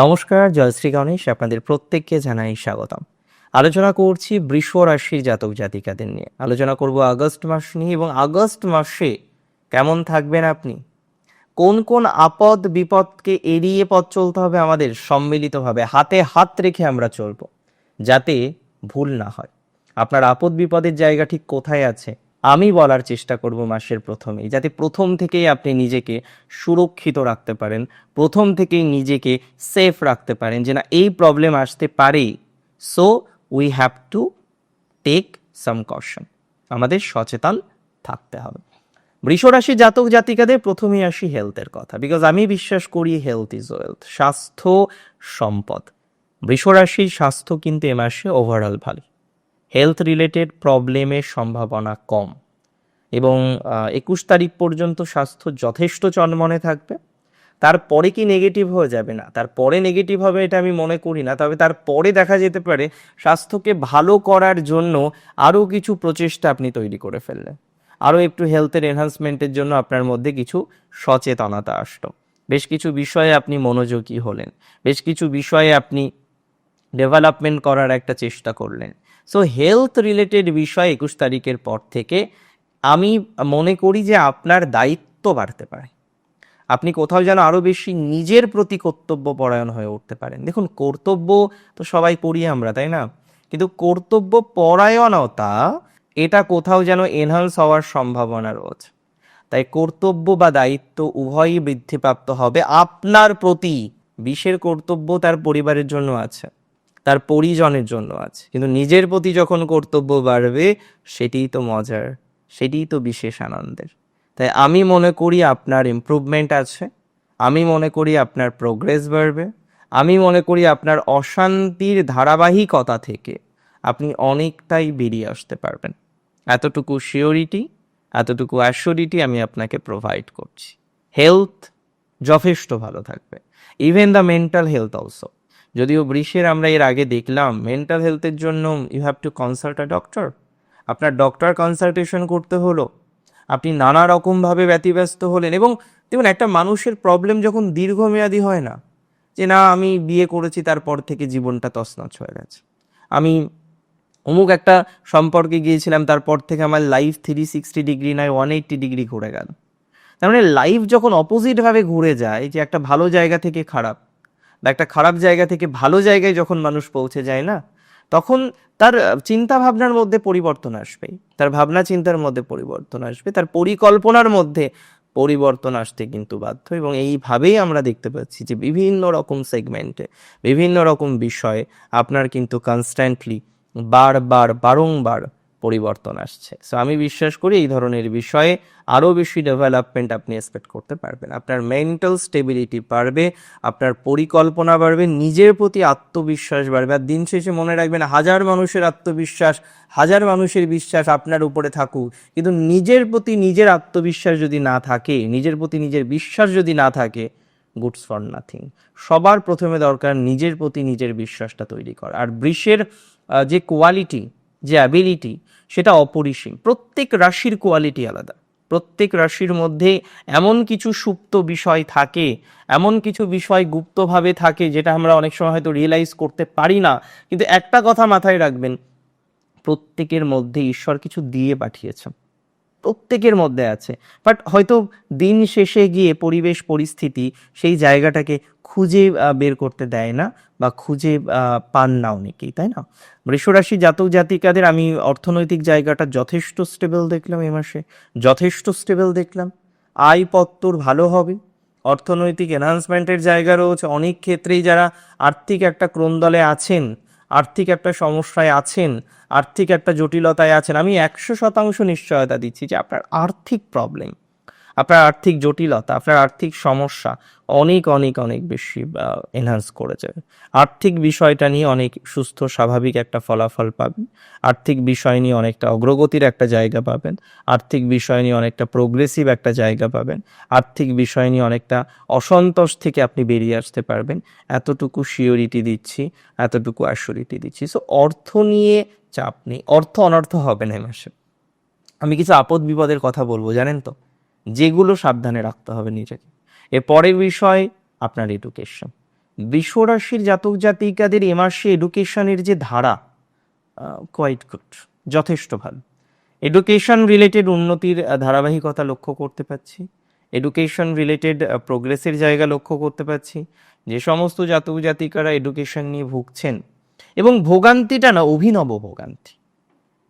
নমস্কার জয়শ্রী গণেশ, আপনাদের প্রত্যেককে জানাই স্বাগতম। আলোচনা করছি বৃষ রাশির জাতক জাতিকাদের নিয়ে। আলোচনা করব আগস্ট মাস নিয়ে এবং আগস্ট মাসে কেমন থাকবেন আপনি? কোন কোন আপদ বিপদকে এড়িয়ে পথ চলতে হবে আমাদের সম্মিলিতভাবে, হাতে হাত রেখে আমরা চলবো, যাতে ভুল না হয়। আপনার আপদ বিপদের জায়গা ঠিক কোথায় আছে? আমি বলার চেষ্টা করব মাসের প্রথমেই, যাতে প্রথম থেকেই আপনি নিজেকে সুরক্ষিত রাখতে পারেন, প্রথম থেকেই নিজেকে সেফ রাখতে পারেন যে না, এই প্রবলেম আসতে পারে। So we have to take some caution আমাদের সচেতন থাকতে হবে। বৃষরাশি জাতক জাতিকাদের প্রথমেই আসি হেলথের কথা বিকজ আমি বিশ্বাস করি হেলথ ইজ ওয়েলথ স্বাস্থ্য সম্পদ। বৃষরাশির স্বাস্থ্য কিন্তু এ মাসে ওভারঅল ভালো হেলথ রিলেটেড প্রবলেমের সম্ভাবনা কম। এবং একুশ তারিখ পর্যন্ত স্বাস্থ্য যথেষ্ট চনমনে থাকবে। তারপরে কি নেগেটিভ হয়ে যাবে না? তারপরে নেগেটিভ হবে এটা আমি মনে করি না। তবে তারপরে দেখা যেতে পারে স্বাস্থ্যকে ভালো করার জন্য আরও কিছু প্রচেষ্টা আপনি তৈরি করে ফেললেন। আরও একটু হেলথের এনহান্সমেন্টের জন্য আপনার মধ্যে কিছু সচেতনতা আসলো। বেশ কিছু বিষয়ে আপনি মনোযোগী হলেন। বেশ কিছু বিষয়ে আপনি ডেভেলপমেন্ট করার একটা চেষ্টা করলেন। সো হেলথ রিলেটেড বিষয় একুশ তারিখের পর থেকে আমি মনে করি যে আপনার দায়িত্ব বাড়তে পারে। আপনি কোথাও যেন আরও বেশি নিজের প্রতি কর্তব্য পরায়ণ হয়ে উঠতে পারেন। দেখুন, কর্তব্য তো সবাই পড়ি আমরা, তাই না? কিন্তু কর্তব্য পরায়ণতা এটা কোথাও যেন এনহান্স হওয়ার সম্ভাবনা রয়েছে। তাই কর্তব্য বা দায়িত্ব উভয়ই বৃদ্ধিপ্রাপ্ত হবে আপনার প্রতি। বিশের কর্তব্য তার পরিবারের জন্য আছে, তার পরিজনের জন্য আছে। কিন্তু নিজের প্রতি যখন কর্তব্য বাড়বে, সেটিই তো মজার। সেটিই তো বিশেষ আনন্দের। তাই আমি মনে করি আপনার ইমপ্রুভমেন্ট আছে, আমি মনে করি আপনার প্রোগ্রেস বাড়বে, আমি মনে করি আপনার অশান্তির ধারাবাহিকতা থেকে আপনি অনেকটাই বেরিয়ে আসতে পারবেন। এতটুকু শিওরিটি এতটুকু অ্যাসিওরিটি আমি আপনাকে প্রোভাইড করছি। হেলথ যথেষ্ট ভালো থাকবে even the mental health also যদিও বৃষের আমরা এর আগে দেখলাম মেন্টাল হেলথের জন্য you have to consult a doctor আপনার ডক্টর কনসালটেশন করতে হলো, আপনি নানা রকমভাবে ব্যতিব্যস্ত হলেন এবং দেখুন একটা মানুষের প্রবলেম যখন দীর্ঘমেয়াদী হয় না, যে না, আমি বিয়ে করেছি তারপর থেকে জীবনটা তছনছ হয়ে গেছে। আমি অমুক একটা সম্পর্কে গিয়েছিলাম, তারপর থেকে আমার লাইফ থ্রি সিক্সটি ডিগ্রি নয় ওয়ান এইট্টি ডিগ্রি ঘুরে গেল। তার মানে লাইফ যখন অপোজিটভাবে ঘুরে যায়, যে একটা ভালো জায়গা থেকে খারাপ, বা একটা খারাপ জায়গা থেকে ভালো জায়গায় যখন মানুষ পৌঁছে যায় না, তখন তার চিন্তা ভাবনার মধ্যে পরিবর্তন আসবে তার ভাবনা চিন্তার মধ্যে পরিবর্তন আসবে। তার পরিকল্পনার মধ্যে পরিবর্তন আসতে কিন্তু বাধ্য। এবং এইভাবেই আমরা দেখতে পাচ্ছি যে বিভিন্ন রকম সেগমেন্টে বিভিন্ন রকম বিষয়ে আপনার কিন্তু কনস্ট্যান্টলি বারবার, বারংবার পরিবর্তন আসছে। সো আমি বিশ্বাস করি এই ধরনের বিষয়ে আরও বেশি ডেভেলপমেন্ট আপনি এক্সপেক্ট করতে পারবেন। আপনার মেন্টাল স্টেবিলিটি বাড়বে, আপনার পরিকল্পনা বাড়বে, নিজের প্রতি আত্মবিশ্বাস বাড়বে। আর দিন শেষে মনে রাখবেন, হাজার মানুষের আত্মবিশ্বাস, হাজার মানুষের বিশ্বাস আপনার উপরে থাকুক। কিন্তু নিজের প্রতি নিজের আত্মবিশ্বাস যদি না থাকে, নিজের প্রতি নিজের বিশ্বাস যদি না থাকে গুডস ফর নাথিং সবার প্রথমে দরকার নিজের প্রতি নিজের বিশ্বাসটা তৈরি করা। আর বৃষের যে কোয়ালিটি যে অ্যাবিলিটি সেটা অপরিসীম। প্রত্যেক রাশির কোয়ালিটি আলাদা। প্রত্যেক রাশির মধ্যে এমন কিছু সুপ্ত বিষয় থাকে, এমন কিছু বিষয় গুপ্তভাবে থাকে, যেটা আমরা অনেক সময় হয়তো রিয়েলাইজ করতে পারি না। কিন্তু একটা কথা মাথায় রাখবেন, প্রত্যেকের মধ্যে ঈশ্বর কিছু দিয়ে পাঠিয়েছেন। প্রত্যেকের মধ্যে আছে। বাট হয়তো দিন শেষে গিয়ে পরিবেশ, পরিস্থিতি সেই জায়গাটাকে খুঁজে বের করতে দেয় না বা খুঁজে পান না অনেকেই, তাই না? বৃষরাশি জাতক জাতিকাদের আমি অর্থনৈতিক জায়গাটা যথেষ্ট স্টেবল দেখলাম এ মাসে। যথেষ্ট স্টেবল দেখলাম। আয়পত্তর ভালো হবে। অর্থনৈতিক এনহান্সমেন্টের জায়গা রয়েছে। অনেক ক্ষেত্রেই যারা আর্থিক একটা ক্রন্দলে আছেন আর্থিক একটা সমস্যায় আছেন, আর্থিক একটা জটিলতায় আছেন। আমি একশো শতাংশ নিশ্চয়তা দিচ্ছি যে আপনার আর্থিক প্রবলেম আপনার আর্থিক জটিলতা, আপনার আর্থিক সমস্যা অনেক অনেক অনেক বেশি এনহান্স করেছে। আর্থিক বিষয়টা নিয়ে অনেক সুস্থ, স্বাভাবিক একটা ফলাফল পাবেন। আর্থিক বিষয় নিয়ে অনেকটা অগ্রগতির একটা জায়গা পাবেন। আর্থিক বিষয় নিয়ে অনেকটা প্রোগ্রেসিভ একটা জায়গা পাবেন। আর্থিক বিষয় নিয়ে অনেকটা অসন্তোষ থেকে আপনি বেরিয়ে আসতে পারবেন। এতটুকু শিওরিটি দিচ্ছি, এতটুকু অ্যাসিওরিটি দিচ্ছি। সো অর্থ নিয়ে চাপ নেই। অর্থ অনর্থ হবে না মাসে। আমি কিছু আপদ বিপদের কথা বলব, জানেন তো? যেগুলো সাবধানে রাখতে হবে নিজেকে। এর পরের বিষয়, আপনার এডুকেশন বিশ্বরাশির জাতক জাতিকাদের এ মাসে এডুকেশনের যে ধারা কোয়াইট গুড যথেষ্ট ভালো। এডুকেশন রিলেটেড উন্নতির ধারাবাহিকতা লক্ষ্য করতে পারছি। এডুকেশন রিলেটেড প্রোগ্রেসের জায়গা লক্ষ্য করতে পারছি। যে সমস্ত জাতক জাতিকারা এডুকেশন নিয়ে ভুগছেন, এবং ভোগান্তিটা না, অভিনব ভোগান্তি।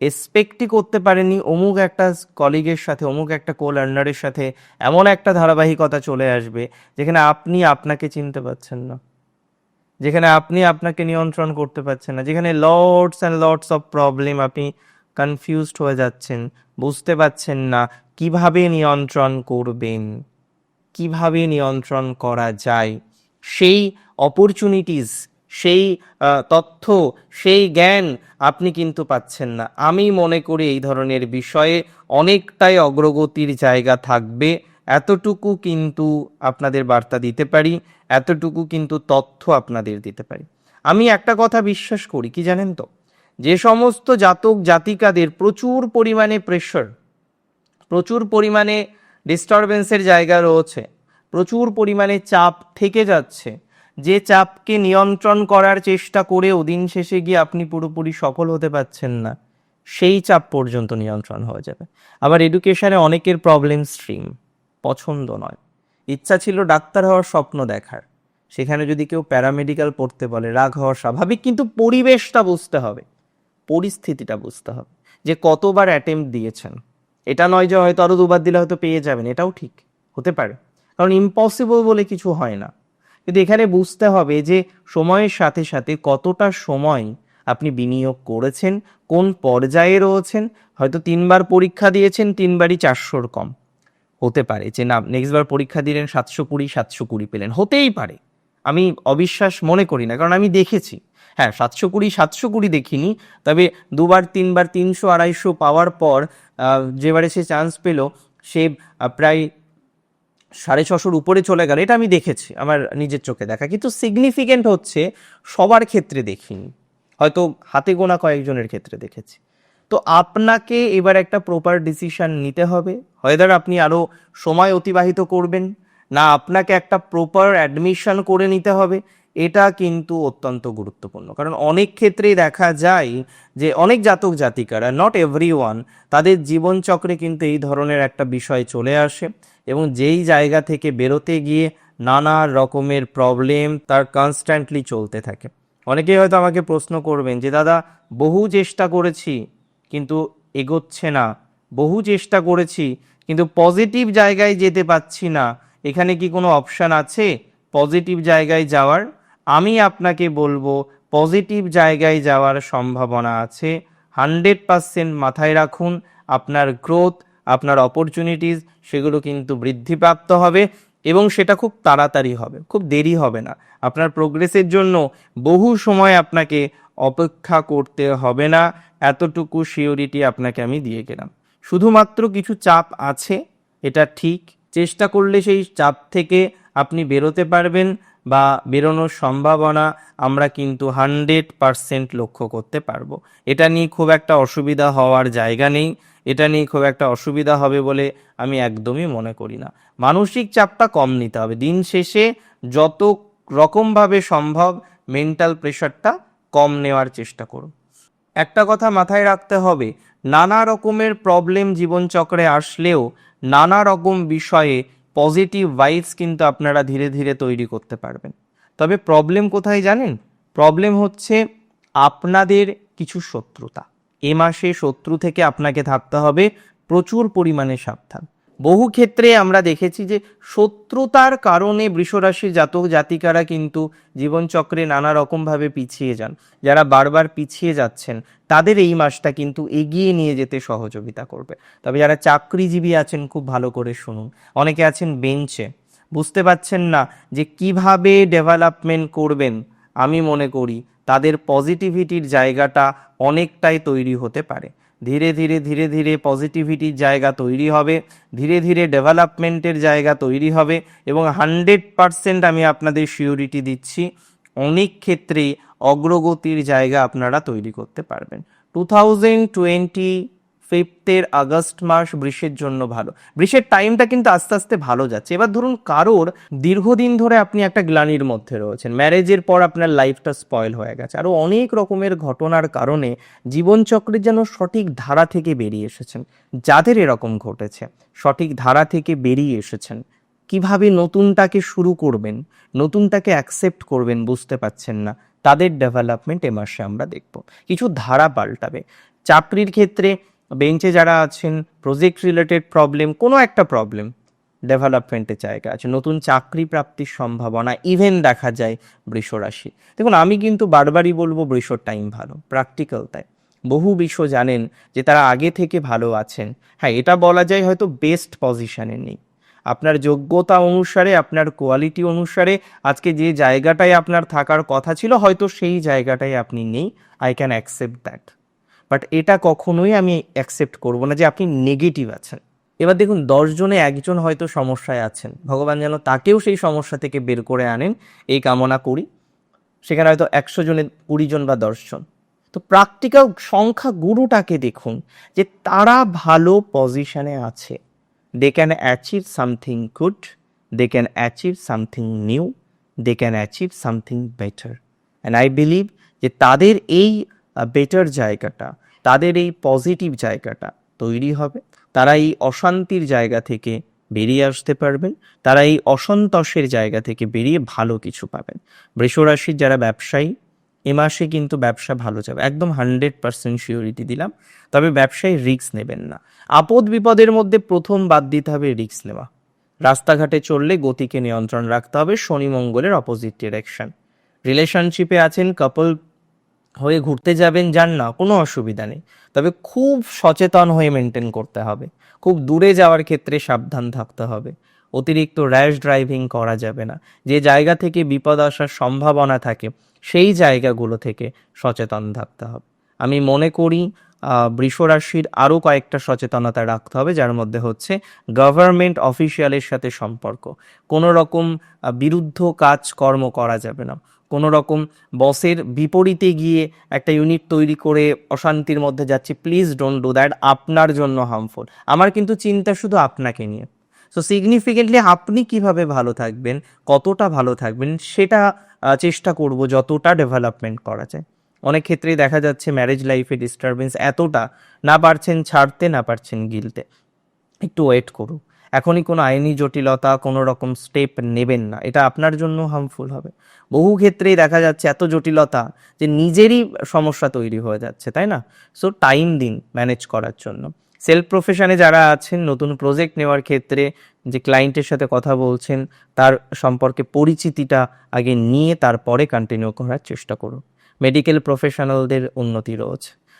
এক্সপেক্টই করতে পারেনি। অমুক একটা কলিগের সাথে, অমুক একটা কো লার্নারের সাথে এমন একটা ধারাবাহিকতা চলে আসবে, যেখানে আপনি আপনাকে চিনতে পারছেন না। যেখানে আপনি আপনাকে নিয়ন্ত্রণ করতে পারছেন না। যেখানে lords and lords of problem আপনি কনফিউজড হয়ে যাচ্ছেন, বুঝতে পারছেন না কীভাবে নিয়ন্ত্রণ করবেন, কীভাবে নিয়ন্ত্রণ করা যায়। সেই অপরচুনিটিস সেই তথ্য, সেই জ্ঞান আপনি কিন্তু পাচ্ছেন না। আমি মনে করি এই ধরনের বিষয়ে অনেকটাই অগ্রগতির জায়গা থাকবে। এতটুকু কিন্তু আপনাদের বার্তা দিতে পারি, এতটুকু কিন্তু তথ্য আপনাদের দিতে পারি। আমি একটা কথা বিশ্বাস করি, কি জানেন তো? যে সমস্ত জাতক জাতিকাদের প্রচুর পরিমাণে প্রেশার প্রচুর পরিমাণে ডিস্টারবেন্সের জায়গা রয়েছে, প্রচুর পরিমাণে চাপ থেকে যাচ্ছে যে চাপকে নিয়ন্ত্রণ করার চেষ্টা করেও দিন শেষে গিয়ে আপনি পুরোপুরি সফল হতে পারছেন না, সেই চাপ পর্যন্ত নিয়ন্ত্রণ হয়ে যাবে। আবার এডুকেশনে অনেকের প্রবলেম স্ট্রিম পছন্দ নয়। ইচ্ছা ছিল ডাক্তার হওয়ার স্বপ্ন দেখার। সেখানে যদি কেউ প্যারামেডিক্যাল পড়তে বলে, রাগ হওয়া স্বাভাবিক, কিন্তু পরিবেশটা বুঝতে হবে, পরিস্থিতিটা বুঝতে হবে যে কতবার অ্যাটেম্প দিয়েছেন। এটা নয় যে হয়তো আরও দুবার দিলে হয়তো পেয়ে যাবেন, এটাও ঠিক, হতে পারে। কারণ ইম্পসিবল বলে কিছু হয় না। কিন্তু এখানে বুঝতে হবে যে সময়ের সাথে সাথে কতটা সময় আপনি বিনিয়োগ করেছেন, কোন পর্যায়ে রয়েছেন, হয়তো তিনবার পরীক্ষা দিয়েছেন, তিনবারই চারশোর কম। হতে পারে যে না নেক্সট বার পরীক্ষা দিলেন সাতশো কুড়ি সাতশো কুড়ি পেলেন। হতেই পারে। আমি অবিশ্বাস মনে করি না, কারণ আমি দেখেছি। হ্যাঁ সাতশো কুড়ি সাতশো কুড়ি দেখিনি, তবে দুবার, তিনবার, তিনশো, আড়াইশো পাওয়ার পর যেবারে সে চান্স পেল, সে প্রায় সাড়ে ছশোর উপরে চলে গেল, এটা আমি দেখেছি, আমার নিজের চোখে দেখা। কিন্তু সিগনিফিকেন্ট হচ্ছে, সবার ক্ষেত্রে দেখিনি। হয়তো হাতে গোনা কয়েকজনের ক্ষেত্রে দেখেছি। তো আপনাকে এবার একটা প্রপার ডিসিশন নিতে হবে। হয়দার আপনি আরও সময় অতিবাহিত করবেন, না আপনাকে একটা প্রপার অ্যাডমিশন করে নিতে হবে। এটা কিন্তু অত্যন্ত গুরুত্বপূর্ণ। কারণ অনেক ক্ষেত্রেই দেখা যায় যে অনেক জাতক জাতিকারা নট এভরি ওয়ান তাদের জীবনচক্রে কিন্তু এই ধরনের একটা বিষয় চলে আসে এবং যেই জায়গা থেকে বেরোতে গিয়ে নানা রকমের প্রবলেম তার কনস্ট্যান্টলি চলতে থাকে। অনেকেই হয়তো আমাকে প্রশ্ন করবেন যে, দাদা, বহু চেষ্টা করেছি, কিন্তু এগোচ্ছে না। বহু চেষ্টা করেছি, কিন্তু পজিটিভ জায়গায় যেতে পাচ্ছি না। এখানে কি কোনো অপশান আছে? পজিটিভ জায়গায় যাওয়ার আমি আপনাকে বলব, পজিটিভ জায়গায় যাওয়ার সম্ভাবনা আছে। হান্ড্রেড পার্সেন্ট মাথায় রাখুন, আপনার গ্রোথ, আপনার অপরচুনিটিস, সেগুলো কিন্তু বৃদ্ধিপ্রাপ্ত হবে এবং সেটা খুব তাড়াতাড়ি হবে, খুব দেরি হবে না। আপনার প্রোগ্রেসের জন্য বহু সময় আপনাকে অপেক্ষা করতে হবে না, এতটুকু সিওরিটি আপনাকে আমি দিয়ে গেলাম। শুধুমাত্র কিছু চাপ আছে, এটা ঠিক। চেষ্টা করলে সেই চাপ থেকে আপনি বেরোতে পারবেন বা বেরোনোর সম্ভাবনা আমরা কিন্তু হান্ড্রেড পারসেন্ট লক্ষ্য করতে পারব। এটা নিয়ে খুব একটা অসুবিধা হওয়ার জায়গা নেই। এটা নিয়ে খুব একটা অসুবিধা হবে বলে আমি একদমই মনে করি না। মানসিক চাপটা কম নিতে হবে। দিন শেষে যত রকমভাবে সম্ভব মেন্টাল প্রেশারটা কম নেওয়ার চেষ্টা করুন। একটা কথা মাথায় রাখতে হবে, নানা রকমের প্রবলেম জীবনচক্রে আসলেও নানা রকম বিষয়ে পজিটিভ ভাইবস কিন্তু আপনারা ধীরে ধীরে তৈরি করতে পারবেন। তবে প্রবলেম কোথায় জানেন? প্রবলেম হচ্ছে আপনাদের কিছু শত্রুতা। এ মাসে শত্রু থেকে আপনাকে থাকতে হবে প্রচুর পরিমাণে সাবধান। বহু ক্ষেত্রে আমরা দেখেছি যে শত্রুতার কারণে বৃষরাশির জাতক জাতিকারা কিন্তু জীবনচক্রে নানা রকমভাবে পিছিয়ে যান। যারা বারবার পিছিয়ে যাচ্ছেন, তাদের এই মাসটা কিন্তু এগিয়ে নিয়ে যেতে সহযোগিতা করবে। তবে যারা চাকরিজীবী আছেন, খুব ভালো করে শুনুন। অনেকে আছেন বেঞ্চে। বুঝতে পারছেন না যে কীভাবে ডেভেলপমেন্ট করবেন, আমি মনে করি তাদের পজিটিভিটির জায়গাটা অনেকটাই তৈরি হতে পারে। ধীরে ধীরে ধীরে ধীরে পজিটিভিটির জায়গা তৈরি হবে, ধীরে ধীরে ডেভেলপমেন্টের জায়গা তৈরি হবে এবং হান্ড্রেড পারসেন্ট আমি আপনাদের সিওরিটি দিচ্ছি, অনেক ক্ষেত্রেই অগ্রগতির জায়গা আপনারা তৈরি করতে পারবেন। টু থাউজেন্ড টোয়েন্টি ফিফথের আগস্ট মাস বৃষের জন্য ভালো। বৃষের টাইমটা কিন্তু আস্তে আস্তে ভালো যাচ্ছে। এবার ধরুন কারোর দীর্ঘদিন ধরে আপনি একটা গ্লানির মধ্যে রয়েছেন। ম্যারেজের পর আপনার লাইফটা স্পয়েল হয়ে গেছে। আরও অনেক রকমের ঘটনার কারণে জীবনচক্রের যেন সঠিক ধারা থেকে বেরিয়ে এসেছেন। যাদের এরকম ঘটেছে, সঠিক ধারা থেকে বেরিয়ে এসেছেন। কীভাবে নতুনটাকে শুরু করবেন, নতুনটাকে অ্যাকসেপ্ট করবেন বুঝতে পারছেন না। তাদের ডেভেলপমেন্ট এ মাসে আমরা দেখব। কিছু ধারা পাল্টাবে। চাকরির ক্ষেত্রে বেঞ্চে যারা আছেন প্রজেক্ট রিলেটেড প্রবলেম কোনো একটা প্রবলেম ডেভেলপমেন্টের জায়গা আছে। নতুন চাকরি প্রাপ্তির সম্ভাবনা ইভেন দেখা যায় বৃষ রাশি। দেখুন, আমি কিন্তু বারবারই বলব বৃষর টাইম ভালো প্র্যাকটিক্যাল তাই। বহু বিশ্ব জানেন যে তারা আগে থেকে ভালো আছেন। হ্যাঁ এটা বলা যায় হয়তো বেস্ট পজিশনে নেই। আপনার যোগ্যতা অনুসারে, আপনার কোয়ালিটি অনুসারে, আজকে যে জায়গাটায় আপনার থাকার কথা ছিল, হয়তো সেই জায়গাটায় আপনি নেই। I can accept that but এটা কখনোই আমি অ্যাকসেপ্ট করব না যে আপনি নেগেটিভ আছেন। এবার দেখুন দশজনে একজন হয়তো সমস্যায় আছেন। ভগবান যেন তাকেও সেই সমস্যা থেকে বের করে আনেন, এই কামনা করি। সেখানে হয়তো একশো জনের কুড়ি জন বা দশজন তো প্র্যাকটিক্যাল সংখ্যা গুরুটাকে দেখুন, যে তারা ভালো পজিশনে আছে। They can achieve something good they can achieve something new they can achieve something better and I believe যে তাদের এই বেটার জায়গাটা, তাদের এই পজিটিভ জায়গাটা তৈরি হবে। তারা এই অশান্তির জায়গা থেকে বেরিয়ে আসতে পারবেন, তারা এই অসন্তোষের জায়গা থেকে বেরিয়ে ভালো কিছু পাবেন। বৃষরাশির যারা ব্যবসায়ী, এ মাসে কিন্তু ব্যবসা ভালো যাবে। একদম হান্ড্রেড পার্সেন্ট শিওরিটি দিলাম, তবে ব্যবসায় রিস্ক নেবেন না। আপদ বিপদের মধ্যে প্রথম বাদ দিতে হবে রিস্ক নেওয়া। রাস্তাঘাটে চললে গতিকে নিয়ন্ত্রণ রাখতে হবে, শনি মঙ্গলের অপোজিট ডিরেকশন রিলেশনশিপে আছেন কাপল হয়ে ঘুরতে যাবেন যান না কোনো অসুবিধা নেই। তবে খুব সচেতন হয়ে মেনটেন করতে হবে। খুব দূরে যাওয়ার ক্ষেত্রে সাবধান থাকতে হবে। অতিরিক্ত র্যাশ ড্রাইভিং করা যাবে না। যে জায়গা থেকে বিপদ আসার সম্ভাবনা থাকে সেই জায়গাগুলো থেকে সচেতন থাকতে হবে। আমি মনে করি আহ, বৃষ রাশির আরও কয়েকটা সচেতনতা রাখতে হবে যার মধ্যে হচ্ছে গভর্নমেন্ট অফিসিয়ালের সাথে সম্পর্ক। কোনো রকম বিরুদ্ধ কাজ কর্ম করা যাবে না। কোনো রকম বসের বিপরীতে গিয়ে একটা ইউনিট তৈরি করে অশান্তির মধ্যে যাচ্ছি প্লিজ ডোন্ট ডু দ্যাট আপনার জন্য হার্মফুল আমার কিন্তু চিন্তা শুধু আপনাকে নিয়ে। সো সিগনিফিকেন্টলি আপনি কীভাবে ভালো থাকবেন, কতটা ভালো থাকবেন, সেটা চেষ্টা করব যতটা ডেভেলপমেন্ট করা যায়। অনেক ক্ষেত্রেই দেখা যাচ্ছে ম্যারেজ লাইফে ডিস্টারবেন্স এতটা না পারছেন, ছাড়তে না পারছেন গিলতে একটু ওয়েট করুন। এখনই কোনো আইনি জটিলতা, কোনো রকম স্টেপ নেবেন না। এটা আপনার জন্য হার্মফুল হবে। বহু ক্ষেত্রেই দেখা যাচ্ছে এত জটিলতা যে নিজেরই সমস্যা তৈরি হয়ে যাচ্ছে, তাই না? সো টাইম দিন ম্যানেজ করার জন্য। সেলফ প্রফেশনে যারা আছেন, নতুন প্রজেক্ট নেওয়ার ক্ষেত্রে যে ক্লায়েন্টের সাথে কথা বলছেন, তার সম্পর্কে পরিচিতিটা আগে নিয়ে তারপরে কন্টিনিউ করার চেষ্টা করুন। মেডিকেল প্রফেশনালদের উন্নতি রয়েছে।